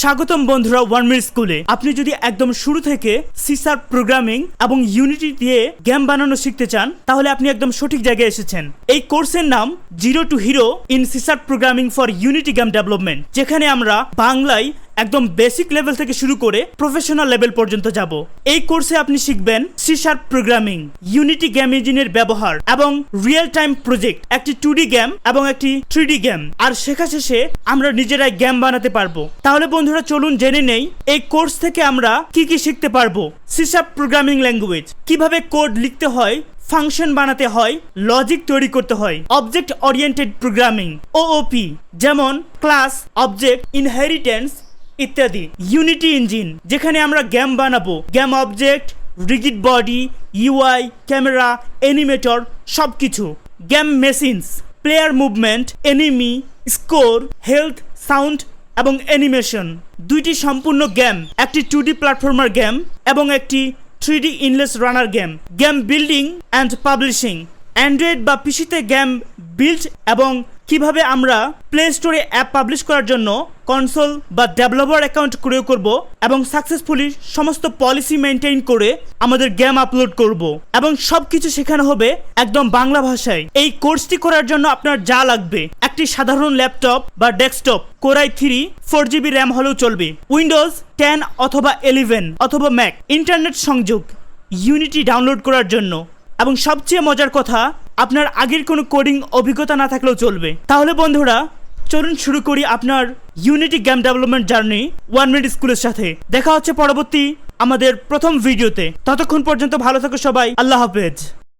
স্বাগতম বন্ধুরা ওয়ান স্কুলে আপনি যদি একদম শুরু থেকে সিসার প্রোগ্রামিং এবং ইউনিটি দিয়ে গেম বানানো শিখতে চান, তাহলে আপনি একদম সঠিক জায়গায় এসেছেন। এই কোর্সের নাম zero to hero in C sharp programming for Unity game development যেখানে আমরা বাংলায় একদম বেসিক লেভেল থেকে শুরু করে প্রফেশনাল লেভেল পর্যন্ত যাব। এই কোর্সে আপনি শিখবেন সিসার প্রোগ্রামিং ইউনিটি গেম ইঞ্জিনের ব্যবহার এবং রিয়েল টাইম প্রজেক্ট একটি টু গেম এবং একটি থ্রি গেম আর শেখা শেষে আমরা নিজেরাই গেম বানাতে পারব। তাহলে বন্ধুরা চলুন জেনে নেই, এই কোর্স থেকে আমরা কি কি শিখতে পারব? সিসার প্রোগ্রামিং ল্যাঙ্গুয়েজ কীভাবে কোড লিখতে হয় ফাংশন বানাতে হয় লজিক তৈরি করতে হয় অবজেক্ট ওরিয়েন্টেড প্রোগ্রামিং ওওপি যেমন ক্লাস অবজেক্ট ইনহেরিটেন্স ইত্যাদি। ইউনিটি ইঞ্জিন যেখানে আমরা গেম বানাবো। Game object rigid body UI camera animator সব কিছু game machines player movement enemy score health sound এবং অ্যানিমেশন দুইটি সম্পূর্ণ গেম একটি টু ডি প্ল্যাটফর্মার গেম এবং একটি three D endless runner game game building and publishing Android বা পিসিতে গেম বিল্ড এবং কীভাবে আমরা প্লে স্টোরে অ্যাপ পাবলিশ করার জন্য কনসোল বা ডেভেলপার অ্যাকাউন্ট ক্রিয়েট করব এবং সাকসেসফুলি সমস্ত পলিসি মেনটেন করে আমাদের গেম আপলোড করব এবং সব কিছু শেখানো হবে একদম বাংলা ভাষায়। এই কোর্সটি করার জন্য আপনার যা লাগবে, একটি সাধারণ ল্যাপটপ বা desktop, core i three, four GB RAM হলেও চলবে। উইন্ডোজ টেন অথবা ইলেভেন অথবা ম্যাক, ইন্টারনেট সংযোগ, ইউনিটি ডাউনলোড করার জন্য। এবং সবচেয়ে মজার কথা, আপনার আগের কোনো কোডিং অভিজ্ঞতা না থাকলেও চলবে। তাহলে বন্ধুরা চলুন শুরু করি আপনার Unity game development journey one minute স্কুলের সাথে। দেখা হচ্ছে পরবর্তী আমাদের প্রথম ভিডিওতে। ততক্ষণ পর্যন্ত ভালো থাকো সবাই। আল্লাহ হাফেজ।